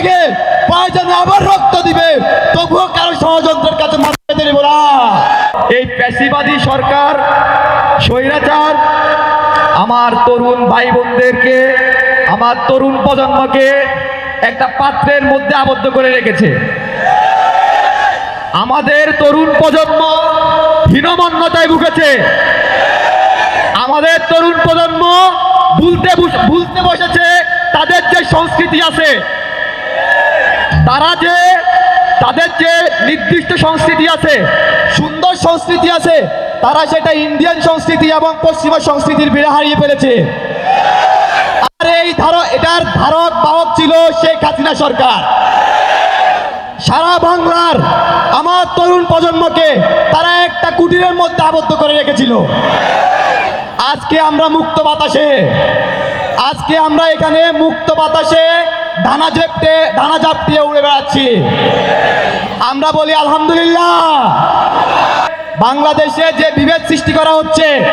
লাগে। প্রয়োজনে আবার রক্ত দিবে। তবুও কারও ষড়যন্ত্রের কাছে মাথা দেব না। এই পেশিবাদী সরকার, স্বৈরাচার, আমার তরুণ ভাই বোনদেরকে আমার তরুণ প্রজন্মকে একটা পাত্রের মধ্যে আবদ্ধ করে রেখেছে। আমাদের তরুণ প্রজন্ম হীনমন্যতায় ভুগেছে। আমাদের তরুণ প্রজন্ম ভুলতে ভুলতে বসেছে। তাদের যে সংস্কৃতি আছে তারা যে, তাদের যে নির্দিষ্ট সংস্কৃতি আছে, সুন্দর সংস্কৃতি আছে, তারা সেটা ইন্ডিয়ান সংস্কৃতি এবং পশ্চিমা সংস্কৃতির বিড়ে হারিয়ে ফেলেছে। আর এই ধারক, এটার ধারক বাহক ছিল শেখ হাসিনা সরকার। সারা বাংলার আমার তরুণ প্রজন্মকে তারা একটা কুটিরের মধ্যে আবদ্ধ করে রেখেছিল। আজকে আমরা মুক্ত বাতাসে, আজকে আমরা এখানে মুক্ত বাতাসে ডানা ঝেপটে, ডানা ঝাপটিয়ে উড়ে বেড়াচ্ছি। আমরা বলি, আলহামদুলিল্লাহ। বাংলাদেশে যে বিভেদ সৃষ্টি করা হচ্ছে,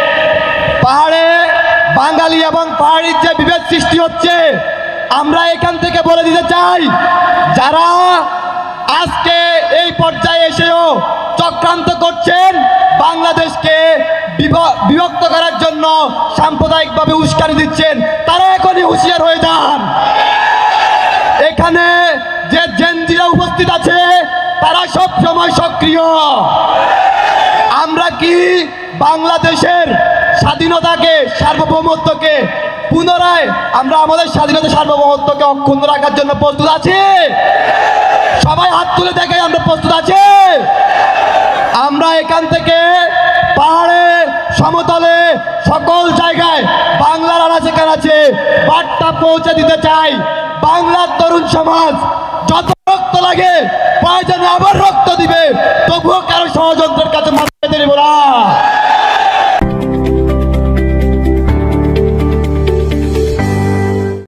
পাহাড়ে বাঙালি এবং পাহাড়ির যে বিভেদ সৃষ্টি হচ্ছে, আমরা এখান থেকে বলে দিতে চাই, যারা আজকে এই পর্যায়ে এসেও চক্রান্ত করছেন, বাংলাদেশকে বিভ- বিভক্ত করার জন্য সাম্প্রদায়িকভাবে উস্কানি দিচ্ছেন তারা উপস্থিত আছে, তারা সব সময় সক্রিয়। আমরা কি বাংলাদেশের স্বাধীনতাকে, সার্বভৌমত্বকে পুনরায় আমরা আমাদের স্বাধীনতা সার্বভৌমত্বকে অক্ষুণ্ণ রাখার জন্য প্রস্তুত আছি? সবাই হাত তুলে দেখে আমরা প্রস্তুত আছি? আমরা এখান থেকে পাহাড়ে, সমতলে, সকল জায়গায় বাংলার আনাচে কানাচে বার্তা পৌঁছে দিতে চাই। বাংলার তরুণ সমাজ todo entre